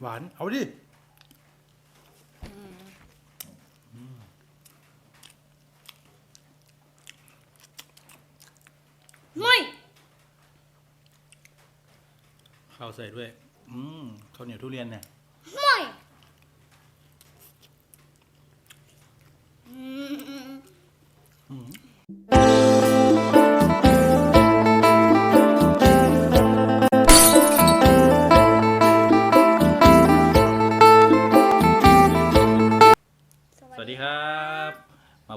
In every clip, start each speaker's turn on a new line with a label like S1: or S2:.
S1: หวาน เอาดิ
S2: ไม่
S1: ข้าวใส่ด้วย อืมข้าวเหนียวทุเรียนเนี่ย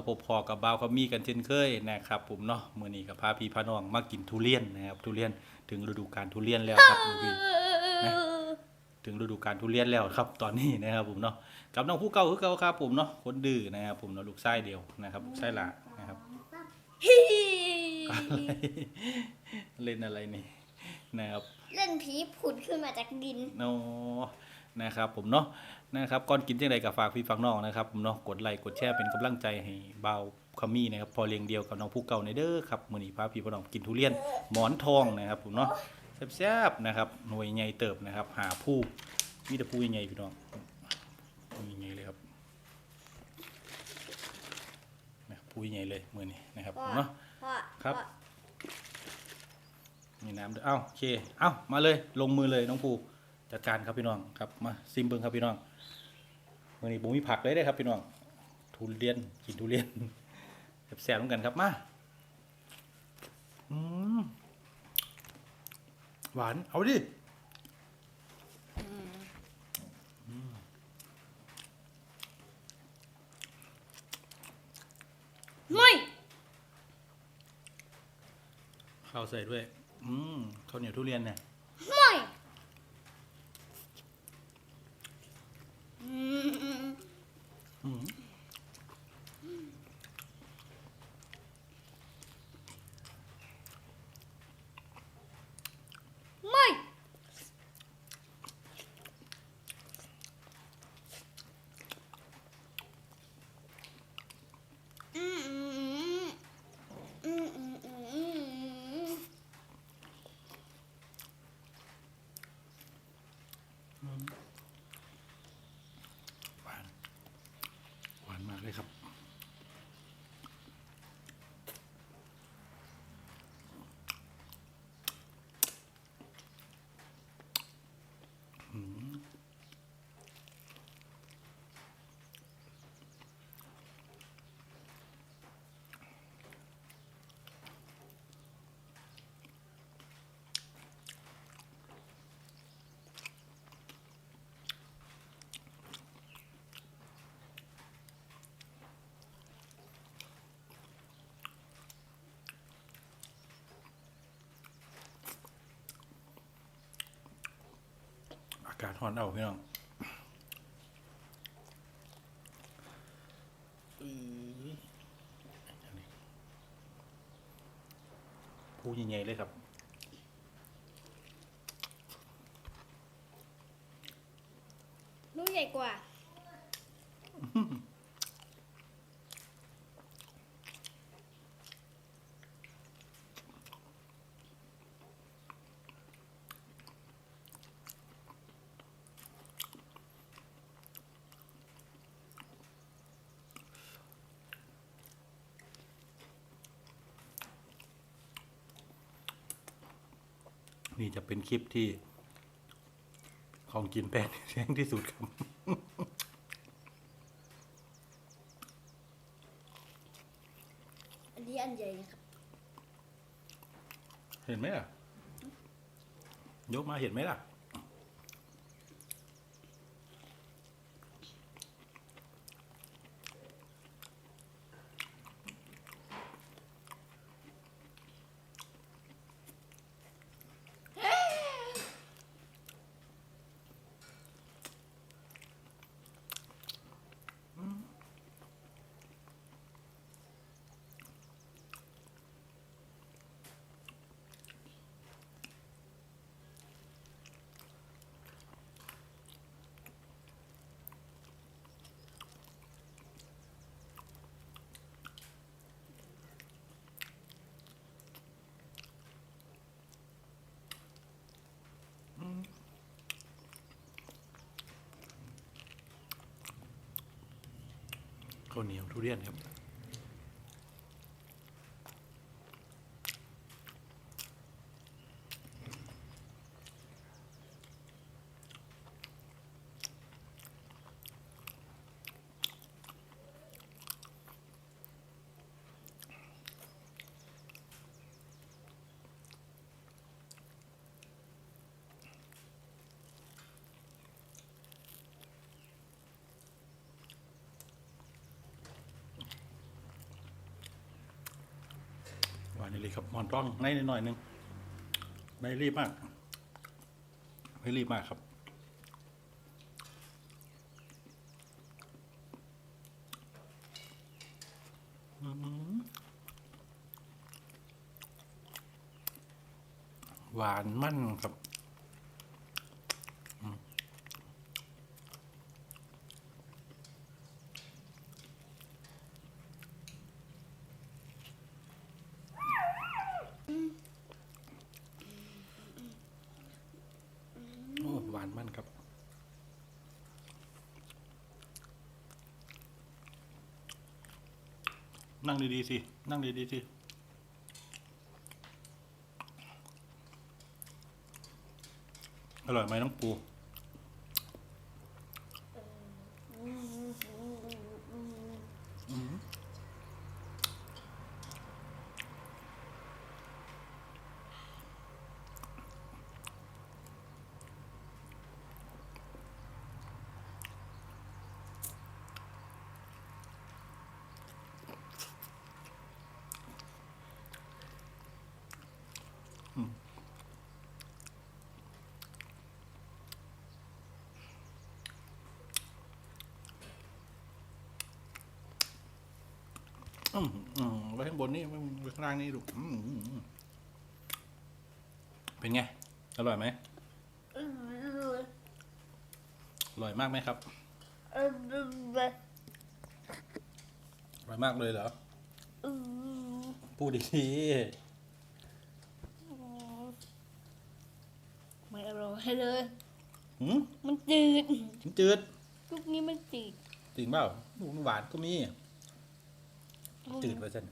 S1: พบพอกับบาวคามีกันเช่นเคยนะครับผมเนาะมื้อนี้กับพาพี่พาน้องมากินทุเรียนนะครับ ทุเรียนถึงฤดูกาลทุเรียนแล้วครับมื้อนี้นะถึงฤดูกาลทุเรียนแล้วครับ ตอนนี้นะครับผมเนาะกับน้องผู้เก่าคือเก่าครับผมเนาะคนดื้อนะครับผมเนาะลูกชายเดียวนะครับลูกชายหลานะครับ
S2: ฮี
S1: เล่นอะไรนี่นะครับ
S2: เล่นผีผุดขึ้นมาจากดิน
S1: โนนะครับผมเนาะนะครับก่อนกินจังใดกับฝากพี่ฟังน้องนะครับผมเนาะกดไลค์กดแชร์เป็นกำลังใจให้เบาวคามี่นะครับพอเลี้ยงเดียวกับน้องผู้เก่าในเด้อครับมื้อนี้พาพี่พน้องกินทุเรียนหมอนทองนะครับผมเนาะแซ่บๆนะครับหน่วยใหญ่เติบนะครับ หาผู้มีแต่ผู้ใหญ่ๆพี่น้องผู้ใหญ่ๆเลยครับนะครับผู้ใหญ่เลยมื้อนี้นะครับผมเนาะ
S2: พ่อ
S1: ครับ
S2: พ่อ
S1: มีน้ำด้วยเอ้าโอเค เอ้ามาเลยลงมือเลยน้องภูจัดการครับพี่น้องครับมาซิมเบิงครับพี่น้องมื่อนี้ผมมีผักเลยได้อครับพี่น้องทุเรียนกินทุเรียนแซ่บๆเหมือนกันครับมาอืมหวานเอาดิ
S2: ไม่
S1: ข้าวใส่ด้วย อืมข้าวเหนียวทุเรียนเนี่ย
S2: ไม่อืม
S1: อืม
S2: ไม่อืมอืมอืมอืมอืมอืม
S1: หวานหวานมากเลยครับอืม อา การหอนเอาพี่น้องผู้ใหญ่ๆเลยครับ
S2: ลูกใหญ่กว่า
S1: นี่จะเป็นคลิปที่ ของกินแป้งแห้งที่สุดครับ
S2: อันนี้อันใหญ่นะครับ
S1: เห็นไหมล่ะ ยกมาเห็นไหมล่ะ ข้าวเหนียวทุเรียนครับ รีครับหมอนต้องในนิดหน่อยหนึงไม่รีบมาก ไม่รีบมากครับหวานมั่นครับอืมโอ้หวานมั่นครับ นั่งดีๆสิ นั่งดีๆสิ อร่อยไหมน้องปู อืม อืมอืมไว้ข้างบนนี่ไว้ไว้ข้างล่างนี่ดูอืมอืมอืมเป็นไง อร่อยไหมอร่อยมากไหมครับอร่อยมากเลยเหรอพูดดี
S2: ไม่อร่อยเลย
S1: ๆหืม
S2: มันจืด
S1: จืด
S2: ลูกนี้มันจืด
S1: จริงเปล่าลูกหวานก็มี จืดไปเส้น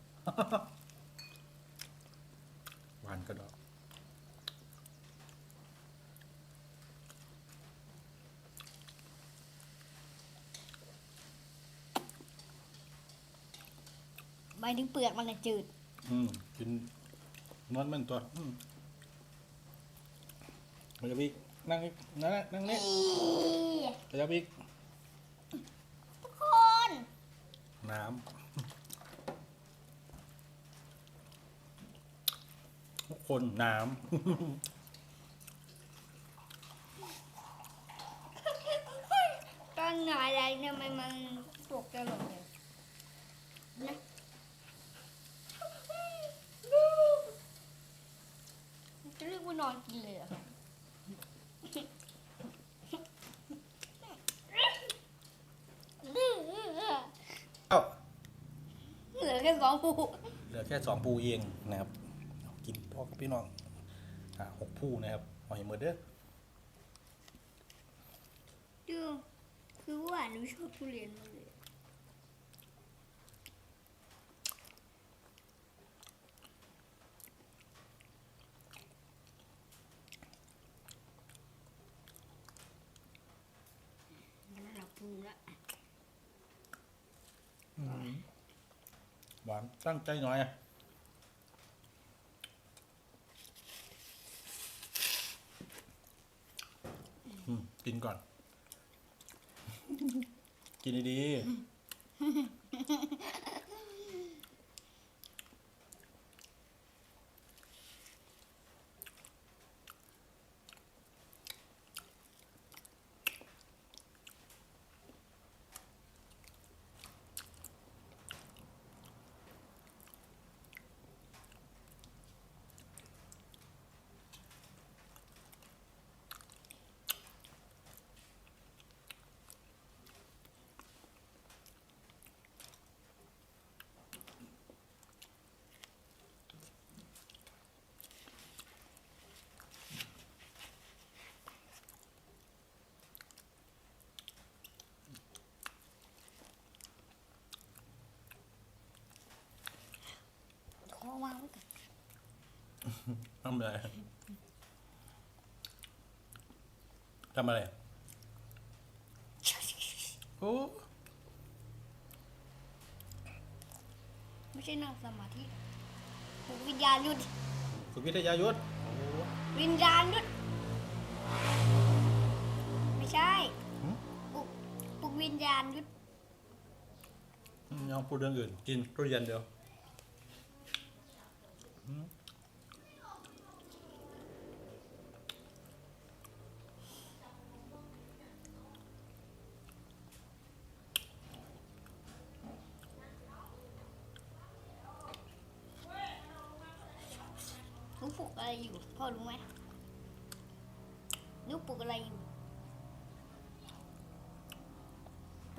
S1: หวานก็ดอก
S2: ใบถึงเปลือกมันน่ะจืด
S1: อืมกินนวดมันตัวอืมเดี๋ยวพี่นั่งนี่นั่งนี่นั่งนี่เดี๋ยวพี่
S2: ทุกคน
S1: น้ำทุก คนน้
S2: ตอนหงายอะไรเนี่ยมันมันตกตลอดเลยนะจะเรียกว่านอนกินเลยเหรอคะำ
S1: เอ้า
S2: เหลือแค่สองผู
S1: เหลือแค่สองภูเองนะครับกิน พ่อกับพี่น้องอ่าหกผู้นะครับหอยเมอเด้อ
S2: ดูคือว่าหนูชอบทุเรียนมากเลยระดับภูมิละ
S1: หวานตั้งใจหน่อยอะอืม ก่อน กินดีๆ อ ทำอะไรทำอะไรโอ้
S2: ไม่ใช่นั่งสมาธิปลุกวิญญาณหยุด
S1: ฝึกวิทยายุทธ
S2: วิญญาณหยุดไม่ใช่ปลุกปลุกวิญญาณหยุด
S1: ยังพูดเรื่องอื่น กินทุเรียนเดียวอืม
S2: หนูปลุกอะไรอยู่ พ่อรู้ไหมหนูปลุกอะไรอยู่ ป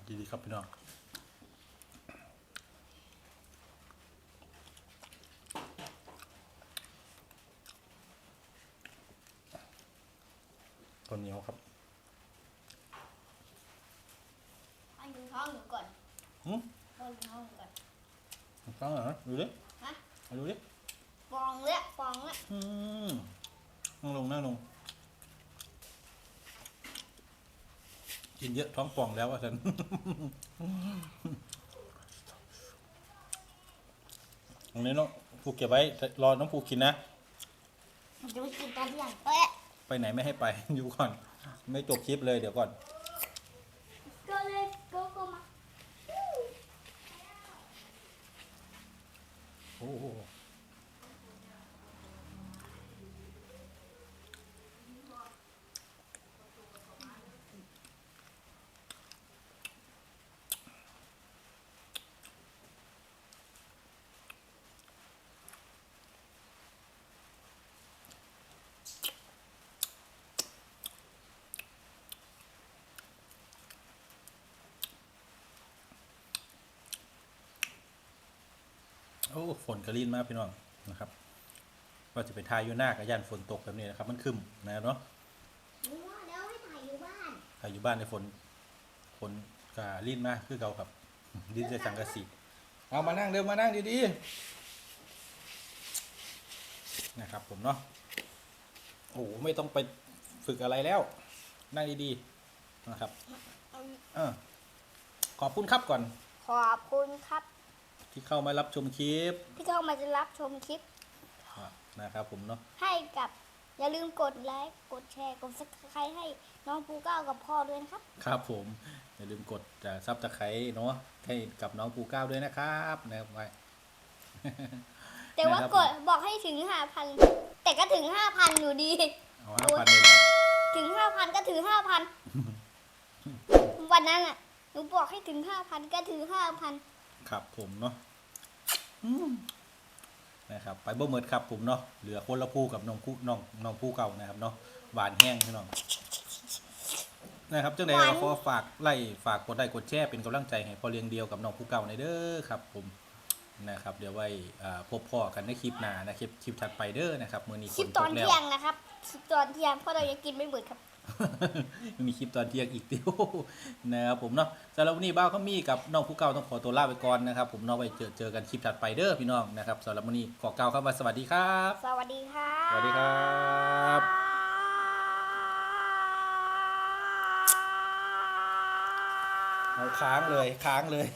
S1: ดีๆครับพี่น้องคนเหนียวครับ
S2: ให้ดูท้องหนูก่อน
S1: หืม
S2: ให้ดูท้องหนูก่อน
S1: ฟังเหรอดูดิ
S2: ฮะ
S1: มาดูดิ
S2: ฟองแล้วฟองแล้ว
S1: อืมนั่งลงนั่งลง กินเยอะท้องป่องแล้วอะฉันตรงนี้น้องผูกเก็บไว้รอน้องผูกกินนะ
S2: จะไปกินตอนเที่ยงเอ๊ะ
S1: ไปไหนไม่ให้ไป อยู่ก่อน ไม่จบคลิปเลยเดี๋ยวก่อน
S2: ก็เลยก็ก็มา
S1: โอ้ โหโอ้ฝนกระลินมากพี่น้องนะครับว่าจะไปทายอยู่หน้ากับยันฝนตกแบบนี้นะครับ มันครึมนะครับเนาะ
S2: หนูว่าแล้วให้ถ่ายอยู่บ้าน
S1: ถ้าอยู่บ้านในฝนฝนกะลินมากคือเก่าครับลินจะสังกะสีเอามานั่งเร็วมานั่งดีๆนะครับผมเนาะโอ้โหไม่ต้องไปฝึกอะไรแล้ว นั่งดีๆนะครับเออขอบคุณครับก่อน
S2: ขอบคุณครับ
S1: ที่เข้ามารับชมคลิป
S2: ที่เข้ามาจะรับชมคลิป
S1: นะครับผมเนาะ
S2: ให้กับอย่าลืมกดไลค์กดแชร์กดซับสไครต์ให้น้องปูก้าวกับพ่อด้วยนะครับ
S1: ครับผมอย่าลืมกดซับตะไคร้เนาะให้กับน้องปูก้าวด้วยนะครับนะครับไว้
S2: แต่ว่า
S1: นะครับ
S2: กดบอกให้ถึงห้าพันแต่ก็ถึงห้าพันอยู่ดี
S1: เอาห้าพันเลยเหรอ
S2: ถึงห้าพันก็ถึงห้าพันวันนั้นอะหนูบอกให้ถึงห้าพันก็ถึงห้าพัน
S1: ครับผมเนาะอืมนะครับไปบ่เมิดครับผมเนาะเหลือคนละผู้กับน้องผู้น้องน้องผู้เก่านะครับเนาะหวานแห้งพี่น้องนะครับจังใดก็ขอฝากไล่ฝากกดไลค์กดแชร์เป็นกำลังใจให้พอเลี้ยงเดียวกับน้องผู้เก่าในอยเด้อครับผมนะครับ เดี๋ยวไว้อ่าพบพ่อกันในคลิปหน้านะคลิปคลิปถัดไปเด้อนะครับมื้อนี้
S2: ค
S1: ฝ
S2: ลิป
S1: น
S2: ต
S1: ต
S2: อน
S1: กแล้ว
S2: เที่ยงนะครับคลิปตอนเที่ยงเพราะเรายังกินไม่หมดครับ
S1: มีคลิปตอนเที่ยงอีกเดียวนะครับผมเนาะสำหรับวันนี้บ้าวเขามีกับน้องผู้เก่าต้องขอตัวลาไปก่อนนะครับผมเนาะไว้เจอเจอกันคลิปถัดไปเด้อพี่น้องนะครับสำหรับวันนี้ขอกล่าวคำว่าสวัสดีครับ
S2: สวัสดีครับ
S1: สวัสดีครับเอาค้างเลยค้างเลย